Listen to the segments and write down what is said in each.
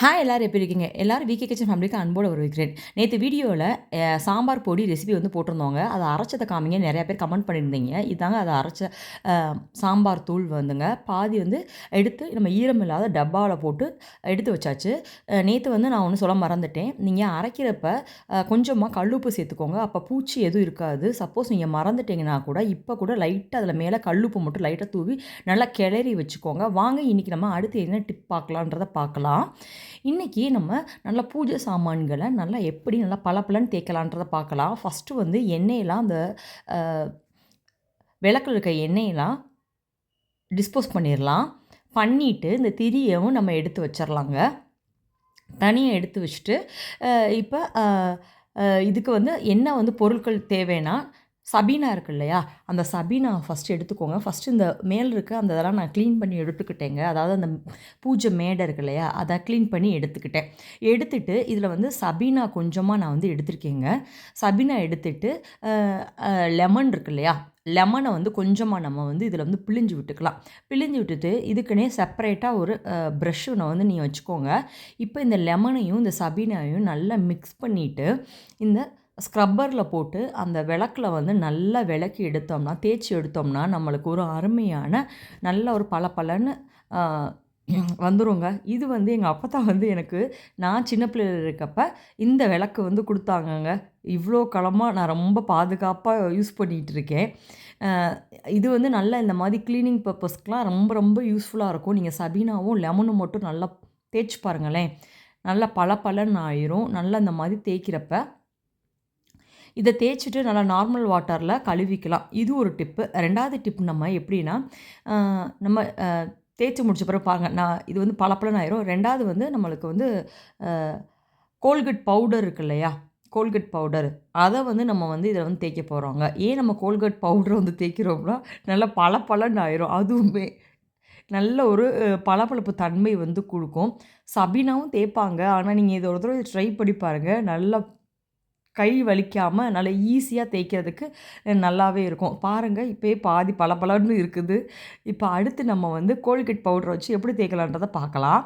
Hi எல்லோரும் எப்படி இருக்கீங்க? எல்லோரும் விகே கிச்சன் ஃபேமிலிக்கு அன்போடு வருவிக்கிறேன் நேற்று வீடியோவில் சாம்பார் பொடி ரெசிபி வந்து போட்டிருந்தோங்க அதை அரைச்சதை காமிங்க. நிறையா பேர் கமெண்ட் பண்ணியிருந்தீங்க. இதாங்க அதை அரைச்ச சாம்பார் தூள் வந்துங்க. பாதி வந்து எடுத்து நம்ம ஈரம் இல்லாத டப்பாவில் போட்டு எடுத்து வச்சாச்சு. நேற்று வந்து நான் ஒன்று சொல்ல மறந்துட்டேன். நீங்கள் அரைக்கிறப்ப கொஞ்சமாக கல்லுப்பு சேர்த்துக்கோங்க. அப்போ பூச்சி எதுவும் இருக்காது. சப்போஸ் நீங்கள் மறந்துட்டீங்கன்னா கூட இப்போ கூட லைட்டாக அதில் மேலே கல்லுப்பு மட்டும் லைட்டாக தூவி நல்லா கிளறி வச்சுக்கோங்க. வாங்க இன்றைக்கி நம்ம அடுத்து என்ன டிப் பார்க்கலான்றதை பார்க்கலாம். இன்றைக்கி நம்ம நல்லா பூஜை சாமான்களை நல்லா எப்படி நல்லா பளபளன்னு தேய்க்கலான்றதை பார்க்கலாம். ஃபஸ்ட்டு வந்து எண்ணெயெல்லாம் அந்த விளக்கில் இருக்க எண்ணெயெல்லாம் டிஸ்போஸ் பண்ணிடலாம். பண்ணிவிட்டு இந்த திரியவும் நம்ம எடுத்து வச்சிடலாங்க. தனியாக எடுத்து வச்சுட்டு இப்போ இதுக்கு வந்து என்ன வந்து பொருட்கள் தேவைன்னா சபீனா இருக்கு இல்லையா அந்த சபீனா ஃபஸ்ட்டு எடுத்துக்கோங்க. ஃபஸ்ட்டு இந்த மேல் இருக்க அந்த இதெல்லாம் நான் க்ளீன் பண்ணி எடுத்துக்கிட்டேங்க. அதாவது அந்த பூஜை மேடை இருக்கு இல்லையா அதை க்ளீன் பண்ணி எடுத்துக்கிட்டேன். எடுத்துட்டு இதில் வந்து சபீனா கொஞ்சமாக நான் வந்து எடுத்திருக்கேங்க. சபீனா எடுத்துட்டு லெமன் இருக்கு இல்லையா லெமனை வந்து கொஞ்சமாக நம்ம வந்து இதில் வந்து பிழிஞ்சு விட்டுக்கலாம். பிழிஞ்சு விட்டுட்டு இதுக்குன்னே செப்பரேட்டாக ஒரு ப்ரஷ் ஒன்று வந்து நீங்கள் வச்சுக்கோங்க. இப்போ இந்த லெமனையும் இந்த சபீனாவையும் நல்லா மிக்ஸ் பண்ணிவிட்டு இந்த ஸ்க்ரப்பரில் போட்டு அந்த விளக்கில் வந்து நல்லா விளக்கி எடுத்தோம்னா தேய்ச்சி எடுத்தோம்னா நம்மளுக்கு ஒரு அருமையான நல்ல ஒரு பல பலன்னு வந்துருங்க. இது வந்து எங்கள் அப்பா தான் வந்து எனக்கு நான் சின்ன பிள்ளையில் இருக்கப்ப இந்த விளக்கு வந்து கொடுத்தாங்கங்க. இவ்வளோ காலமாக நான் ரொம்ப பாதுகாப்பாக யூஸ் பண்ணிகிட்டு இருக்கேன். இது வந்து நல்ல இந்த மாதிரி க்ளீனிங் பர்பஸ்க்கெலாம் ரொம்ப ரொம்ப யூஸ்ஃபுல்லாக இருக்கும். நீங்கள் சபீனாவும் லெமனும் மட்டும் நல்லா தேய்ச்சி பாருங்களேன். நல்லா பல பலன்னு ஆயிரும். நல்லா இந்த மாதிரி தேய்க்கிறப்ப இதை தேய்ச்சிட்டு நல்லா நார்மல் வாட்டரில் கழுவிக்கலாம். இது ஒரு டிப்பு ரெண்டாவது டிப் நம்ம எப்படின்னா நம்ம தேய்ச்சி முடிச்ச பிறகு பாருங்கள் நான் இது வந்து பளபளன்னு ஆயிரும் ரெண்டாவது வந்து நம்மளுக்கு வந்து கோல்கட் பவுடர் இருக்கு இல்லையா? கோல்கட் பவுடர் அதை வந்து நம்ம வந்து இதில் வந்து தேய்க்க போகிறோங்க ஏன் நம்ம கோல்கட் பவுடரை வந்து தேய்க்கிறோம்னா நல்லா பளபளன்னு ஆயிரும் அதுவுமே நல்ல ஒரு பளபளப்பு தன்மை வந்து கொடுக்கும். சபினாவும் தேய்ப்பாங்க. ஆனால் நீங்கள் இதை ஒரு தடவை ட்ரை பண்ணி பாருங்கள் நல்லா கை வலிக்காமல் நல்லா ஈஸியாக தேய்க்கிறதுக்கு நல்லாவே இருக்கும். பாருங்கள் இப்போயே பாதி பளபளன்னு இருக்குது. இப்போ அடுத்து நம்ம வந்து கோல்கேட் பவுடரை வச்சு எப்படி தேய்க்கலான்றதை பார்க்கலாம்.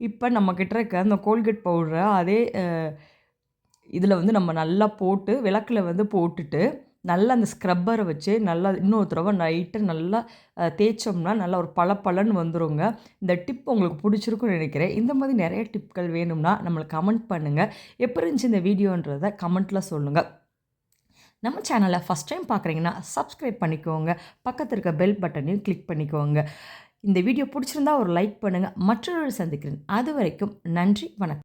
இப்போ நம்மக்கிட்ட இருக்க அந்த கோல்கேட் பவுடரை அதே இதில் வந்து நம்ம நல்லா போட்டு விளக்கில் வந்து போட்டுட்டு நல்லா அந்த ஸ்க்ரப்பரை வச்சு நல்லா இன்னொரு தடவை நைட்டு நல்லா தேய்ச்சோம்னா நல்லா ஒரு பல பலன்னு வந்துடுங்க இந்த டிப் உங்களுக்கு பிடிச்சிருக்குன்னு நினைக்கிறேன். இந்த மாதிரி நிறைய டிப்கள் வேணும்னா நம்மளை கமெண்ட் பண்ணுங்கள் எப்படி இருந்துச்சு இந்த வீடியோன்றதை கமெண்ட்டில் சொல்லுங்கள் நம்ம சேனலை ஃபஸ்ட் டைம் பார்க்குறீங்கன்னா சப்ஸ்கிரைப் பண்ணிக்கோங்க. பக்கத்தில் இருக்க பெல் பட்டனையும் கிளிக் பண்ணிக்கோங்க. இந்த வீடியோ பிடிச்சிருந்தா ஒரு லைக் பண்ணுங்கள் மற்றொரு சந்திக்கிறேன். அது வரைக்கும் நன்றி வணக்கம்.